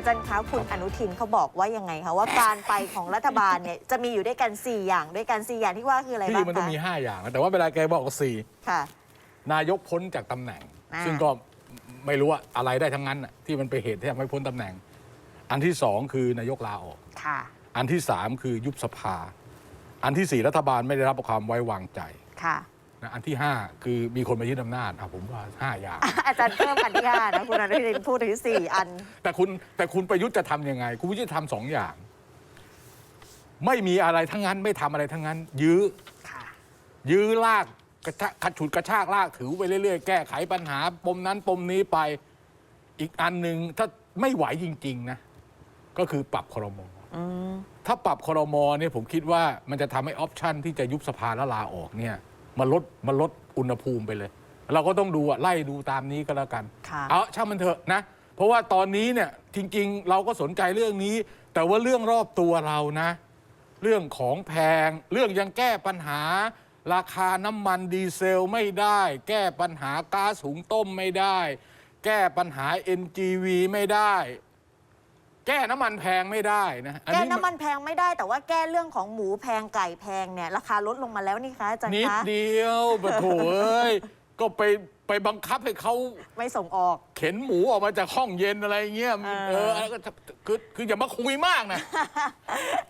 อาจารย์คะคุณอนุทินเขาบอกว่ายังไงคะว่าการไปของรัฐบาลเนี่ยจะมีอยู่ด้วยกัน 4 อย่างด้วยกัน 4 อย่างที่ว่าคืออะไรที่บ้างมันต้องคะมี 5 อย่างนะแต่ว่าเวลาแกบอกสี่ค่ะนายกพ้นจากตำแหน่งอ่าซึ่งก็ไม่รู้ว่าอะไรได้ทั้งนั้นน่ะที่มันไปนเหตุที่ทำให้พ้นตำแหน่ง อันที่สองคือนายกลาออกค่ะอันที่สามคือยุบสภา อันที่สี่รัฐบาลไม่ได้รับความไว้วางใจค่ะ นะอันที่ห้าคือมีคนมายึดอำนาจอะผมว่าห้าอย่าง อาจารย์เพิ่มอันที่ห้านะคุณอนุทินพูดถึงสี่อัน แต่คุณแต่คุณประยุทธ์จะทำยังไง คุณประยุทธ์จะทำสองอย่าง ไม่มีอะไรทั้งนั้น ไม่ทำอะไรทั้งนั้น ยื้อ ค่ะ ยื้อลากกระชากกระฉุดกระชากลากถือไปเรื่อยๆ แก้ไขปัญหา ปมนั้นปมนี้ไปอีกอันหนึ่งถ้าไม่ไหวจริง ๆ นะ ก็คือปรับครมอืม ถ้าปรับครมเนี่ยผมคิดว่ามันจะทำให้ออปชันที่จะยุบสภาและลาออกเนี่ย มันลดมันลดอุณหภูมิไปเลย เราก็ต้องดูอะไล่ดูตามนี้ก็แล้วกัน ค่ะ เอาช่างมันเถอะนะ เพราะว่าตอนนี้เนี่ยจริงๆ เราก็สนใจเรื่องนี้ แต่ว่าเรื่องรอบตัวเรานะ เรื่องของแพง เรื่องยังแก้ปัญหา ราคาน้ำมันดีเซลไม่ได้ แก้ปัญหาก๊าซหุงต้มไม่ได้ แก้ปัญหา NGV ไม่ได้ แก้น้ำมันแพงไม่ได้นะอัแก้มัน้ำมันแพงไม่ได้แต่ว่าแก้เรื่องของหมูแพงไก่แพงเนี่ยราคาลดลงมาแล้วนี่คะอาจารย์นิดคะเดียวบะโถเอ้ย ก็ไปไปบังคับให้เขาไม่ส่งออก เข็นหมูออกมาจากห้องเย็นอะไรเงี้ยเออ เอออะไรก็คือคืออย่ามาคุยมากนะ